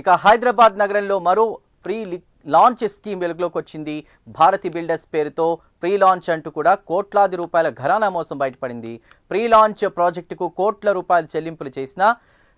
ఇక హైదరాబాద్ నగరంలో మరో ప్రీ లాంచ్ స్కీమ్ వెలుగులోకి వచ్చింది. భారతి బిల్డర్స్ పేరుతో ప్రీ లాంచ్ అంటూ కూడా కోట్లాది రూపాయల ఘరానా మోసం బయటపడింది. ప్రీ లాంచ్ ప్రాజెక్టుకు కోట్ల రూపాయల చెల్లింపులు చేసినా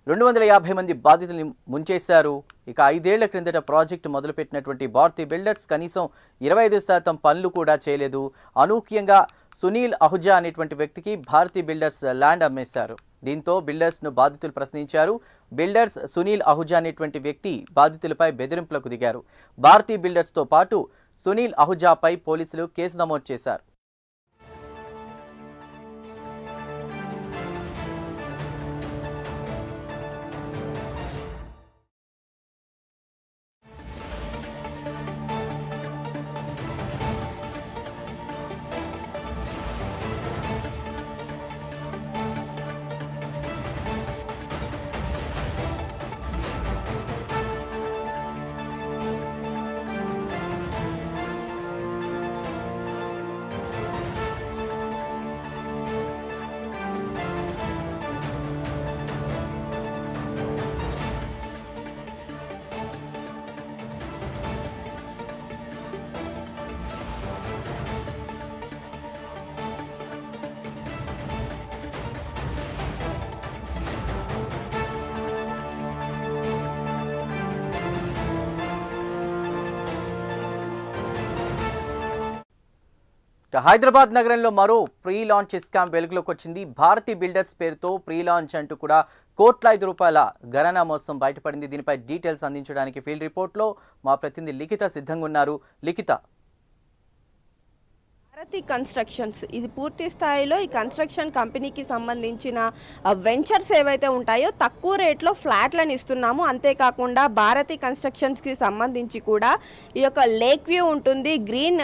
రెండు వందల యాభై మంది బాధితుల్ని ముంచేశారు. ఇక ఐదేళ్ళ క్రిందట ప్రాజెక్టు మొదలుపెట్టినటువంటి భారతీ బిల్డర్స్ కనీసం ఇరవై ఐదు శాతం పనులు కూడా చేయలేదు. అనూహ్యంగా సునీల్ అహుజా అనేటువంటి వ్యక్తికి భారతీ బిల్డర్స్ ల్యాండ్ అమ్మేశారు. దీంతో బిల్డర్స్ను బాధితులు ప్రశ్నించారు. బిల్డర్స్ సునీల్ అహుజా అనేటువంటి వ్యక్తి బాధితులపై బెదిరింపులకు దిగారు. భారతీ బిల్డర్స్తో పాటు సునీల్ అహుజాపై పోలీసులు కేసు నమోదు చేశారు. హైదరాబాద్ నగరంలో మరో ప్రీ లాంచ్ స్కామ్ వెలుగులోకి వచ్చింది. భారతీ బిల్డర్స్ పేరుతో ప్రీ లాంచ్ అంటూ కూడా కోట్ల ఐదు రూపాయల గణనా మోసం బయటపడింది. దీనిపై డీటెయిల్స్ అందించడానికి ఫీల్డ్ రిపోర్ట్లో మా ప్రతినిధి లిఖిత సిద్ధంగా ఉన్నారు లిఖిత భారతి కన్స్ట్రక్షన్స్ ఇది పూర్తి స్థాయిలో ఈ కన్స్ట్రక్షన్ కంపెనీకి సంబంధించిన వెంచర్స్ ఏవైతే ఉంటాయో తక్కువ రేట్లో ఫ్లాట్లను ఇస్తున్నాము. అంతేకాకుండా భారతి కన్స్ట్రక్షన్స్కి సంబంధించి కూడా ఈ యొక్క లేక్ వ్యూ ఉంటుంది. గ్రీన్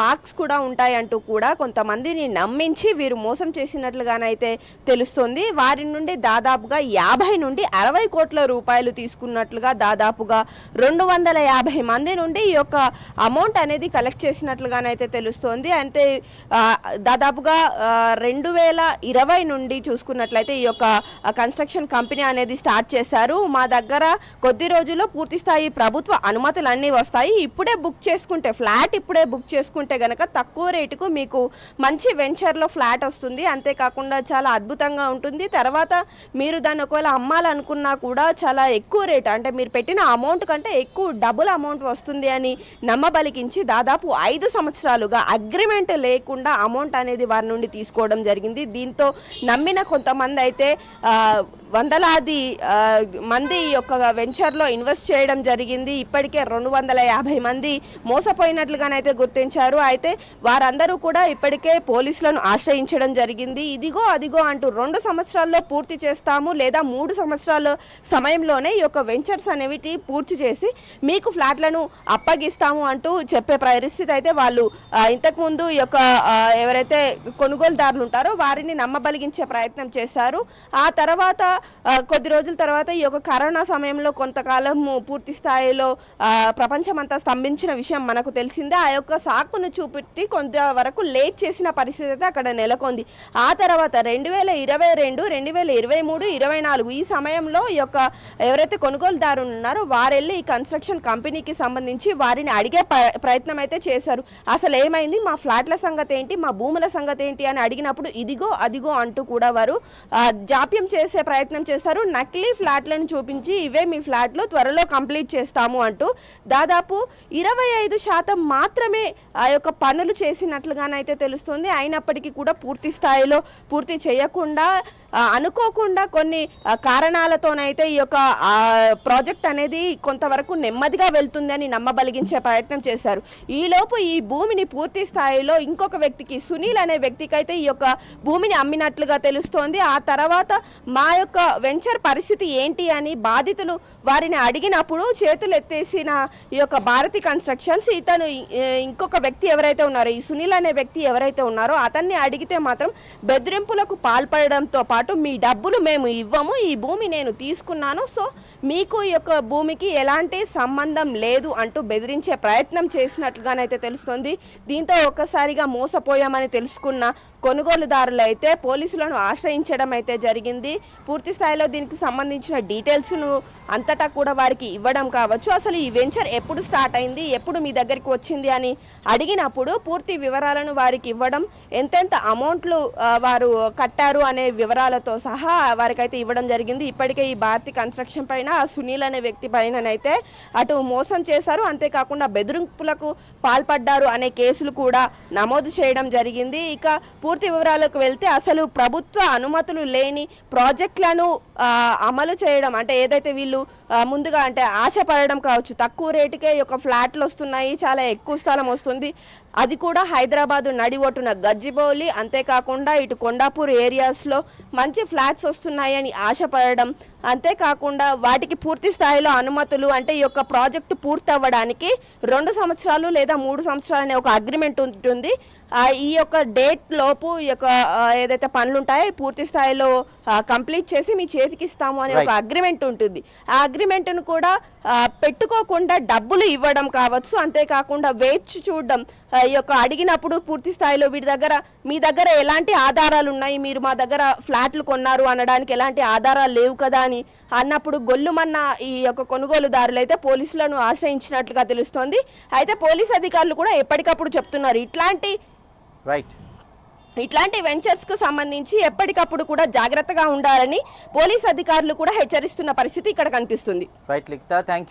పార్క్స్ కూడా ఉంటాయంటూ కూడా కొంతమందిని నమ్మించి వీరు మోసం చేసినట్లుగానైతే తెలుస్తుంది. వారి నుండి దాదాపుగా యాభై నుండి అరవై కోట్ల రూపాయలు తీసుకున్నట్లుగా దాదాపుగా రెండు వందల యాభై మంది నుండి ఈ యొక్క అమౌంట్ అనేది కలెక్ట్ చేసినట్లుగానైతే తెలుస్తోంది. అంతే అయితే దాదాపుగా రెండు వేల ఇరవై నుండి చూసుకున్నట్లయితే ఈ యొక్క కన్స్ట్రక్షన్ కంపెనీ అనేది స్టార్ట్ చేశారు. మా దగ్గర కొద్ది రోజుల్లో పూర్తి స్థాయి ప్రభుత్వ అనుమతులు అన్నీ వస్తాయి. ఇప్పుడే బుక్ చేసుకుంటే ఫ్లాట్ ఇప్పుడే బుక్ చేసుకుంటే గనక తక్కువ రేటుకు మీకు మంచి వెంచర్లో ఫ్లాట్ వస్తుంది. అంతేకాకుండా చాలా అద్భుతంగా ఉంటుంది. తర్వాత మీరు దాన్ని ఒకవేళ అమ్మాలనుకున్నా కూడా చాలా ఎక్కువ రేటు అంటే మీరు పెట్టిన అమౌంట్ కంటే ఎక్కువ డబుల్ అమౌంట్ వస్తుంది అని నమ్మబలికించి దాదాపు ఐదు సంవత్సరాలుగా అగ్రిమెంట్ లేకుండా అమౌంట్ అనేది వారి నుండి తీసుకోవడం జరిగింది. దీంతో నమ్మిన కొంతమంది అయితే వందలాది మంది ఈ యొక్క వెంచర్లో ఇన్వెస్ట్ చేయడం జరిగింది. ఇప్పటికే రెండు వందల యాభై మంది మోసపోయినట్లుగానైతే గుర్తించారు. అయితే వారందరూ కూడా ఇప్పటికే పోలీసులను ఆశ్రయించడం జరిగింది. ఇదిగో అదిగో అంటూ రెండు సంవత్సరాల్లో పూర్తి చేస్తాము లేదా మూడు సంవత్సరాల సమయంలోనే ఈ యొక్క వెంచర్స్ అనేవి పూర్తి చేసి మీకు ఫ్లాట్లను అప్పగిస్తాము అంటూ చెప్పే పరిస్థితి అయితే వాళ్ళు ఇంతకుముందు ఈ యొక్క ఎవరైతే కొనుగోలుదారులు ఉంటారో వారిని నమ్మబలిగించే ప్రయత్నం చేశారు. ఆ తర్వాత కొద్ది రోజుల తర్వాత ఈ యొక్క కరోనా సమయంలో కొంతకాలం పూర్తి స్థాయిలో ప్రపంచమంతా స్తంభించిన విషయం మనకు తెలిసిందే. ఆ యొక్క సాకును చూపెట్టి కొంతవరకు లేట్ చేసిన పరిస్థితి అయితే అక్కడ నెలకొంది. ఆ తర్వాత రెండు వేల ఇరవై రెండు రెండు వేల ఇరవై మూడు ఇరవై నాలుగు ఈ సమయంలో ఈ యొక్క ఎవరైతే కొనుగోలుదారు ఉన్నారో వారెళ్ళి ఈ కన్స్ట్రక్షన్ కంపెనీకి సంబంధించి వారిని అడిగే ప్రయత్నం అయితే చేశారు. అసలు ఏమైంది? మా ఫ్లాట్ల సంగతి ఏంటి? మా భూముల సంగతి ఏంటి? అని అడిగినప్పుడు ఇదిగో అదిగో అంటూ కూడా వారు జాప్యం చేసే ప్రయత్నం ప్రయత్నం చేశారు. నకిలీ ఫ్లాట్లను చూపించి ఇవే మీ ఫ్లాట్లు త్వరలో కంప్లీట్ చేస్తాము అంటూ దాదాపు ఇరవై ఐదు శాతం మాత్రమే ఆ యొక్క పనులు చేసినట్లుగానైతే తెలుస్తుంది. అయినప్పటికీ కూడా పూర్తి స్థాయిలో పూర్తి చేయకుండా అనుకోకుండా కొన్ని కారణాలతోనైతే ఈ యొక్క ప్రాజెక్ట్ అనేది కొంతవరకు నెమ్మదిగా వెళ్తుందని నమ్మబలిగించే ప్రయత్నం చేశారు. ఈలోపు ఈ భూమిని పూర్తి స్థాయిలో ఇంకొక వ్యక్తికి సునీల్ అనే వ్యక్తికి అయితే ఈ యొక్క భూమిని అమ్మినట్లుగా తెలుస్తోంది. ఆ తర్వాత మా యొక్క వెంచర్ పరిస్థితి ఏంటి అని బాధితులు వారిని అడిగినప్పుడు చేతులు ఎత్తేసిన ఈ యొక్క భారతి కన్స్ట్రక్షన్స్ ఇతను ఇంకొక వ్యక్తి ఎవరైతే ఉన్నారో ఈ సునీల్ అనే వ్యక్తి ఎవరైతే ఉన్నారో అతన్ని అడిగితే మాత్రం బెదిరింపులకు పాల్పడడంతో పాటు మీ డబ్బులు మేము ఇవ్వము ఈ భూమి నేను తీసుకున్నాను. సో మీకు ఈ యొక్క భూమికి ఎలాంటి సంబంధం లేదు అంటూ బెదిరించే ప్రయత్నం చేసినట్లుగానైతే తెలుస్తుంది. దీంతో ఒక్కసారిగా మోసపోయామని తెలుసుకున్న కొనుగోలుదారులు అయితే పోలీసులను ఆశ్రయించడం అయితే జరిగింది. పూర్తి స్థాయిలో దీనికి సంబంధించిన డీటెయిల్స్ను అంతటా కూడా వారికి ఇవ్వడం కావచ్చు. అసలు ఈ వెంచర్ ఎప్పుడు స్టార్ట్ అయింది? ఎప్పుడు మీ దగ్గరికి వచ్చింది అని అడిగినప్పుడు పూర్తి వివరాలను వారికి ఇవ్వడం ఎంతెంత అమౌంట్లు వారు కట్టారు అనే వివరాలతో సహా వారికైతే ఇవ్వడం జరిగింది. ఇప్పటికే ఈ భారతి కన్స్ట్రక్షన్ పైన సునీల్ అనే వ్యక్తి పైననైతే అటు మోసం చేశారు. అంతేకాకుండా బెదిరింపులకు పాల్పడ్డారు అనే కేసులు కూడా నమోదు చేయడం జరిగింది. ఇక పూర్తి వివరాలకు వెళ్తే అసలు ప్రభుత్వ అనుమతులు లేని ప్రాజెక్టులను అమలు చేయడం అంటే ఏదైతే వీళ్ళు ముందుగా అంటే ఆశపడడం కావచ్చు తక్కువ రేటుకే ఈ యొక్క ఫ్లాట్లు వస్తున్నాయి చాలా ఎక్కువ స్థలం వస్తుంది. అది కూడా హైదరాబాద్ నడి ఒట్టున గజ్జిబౌలి అంతేకాకుండా ఇటు కొండాపూర్ ఏరియాస్లో మంచి ఫ్లాట్స్ వస్తున్నాయని ఆశపడడం. అంతేకాకుండా వాటికి పూర్తి స్థాయిలో అనుమతులు అంటే ఈ యొక్క ప్రాజెక్టు పూర్తి అవ్వడానికి రెండు సంవత్సరాలు లేదా మూడు సంవత్సరాలు అనే ఒక అగ్రిమెంట్ ఉంటుంది. ఈ యొక్క డేట్ లోపు ఈ యొక్క ఏదైతే పనులు ఉంటాయో పూర్తి స్థాయిలో కంప్లీట్ చేసి మీ చేతికి ఇస్తాము అనే ఒక. అగ్రిమెంట్ ఉంటుంది. ఆ అగ్రిమెంట్ను కూడా పెట్టుకోకుండా డబ్బులు ఇవ్వడం కావచ్చు. అంతేకాకుండా వేచి చూడడం. ఈ యొక్క అడిగినప్పుడు పూర్తి స్థాయిలో వీటి దగ్గర మీ దగ్గర ఎలాంటి ఆధారాలు ఉన్నాయి? మీరు మా దగ్గర ఫ్లాట్లు కొన్నారు అనడానికి ఎలాంటి ఆధారాలు లేవు కదా అని అన్నప్పుడు గొల్లుమన్న ఈ యొక్క కొనుగోలుదారులు అయితే పోలీసులను ఆశ్రయించినట్లుగా తెలుస్తోంది. అయితే పోలీస్ అధికారులు కూడా ఎప్పటికప్పుడు చెప్తున్నారు. ఇట్లాంటి రైట్ ఇట్లాంటి వెంచర్స్కు సంబంధించి ఎప్పటికప్పుడు కూడా జాగ్రత్తగా ఉండాలని పోలీస్ అధికారులు కూడా హెచ్చరిస్తున్న పరిస్థితి ఇక్కడ కనిపిస్తుంది. Right Likhita thank you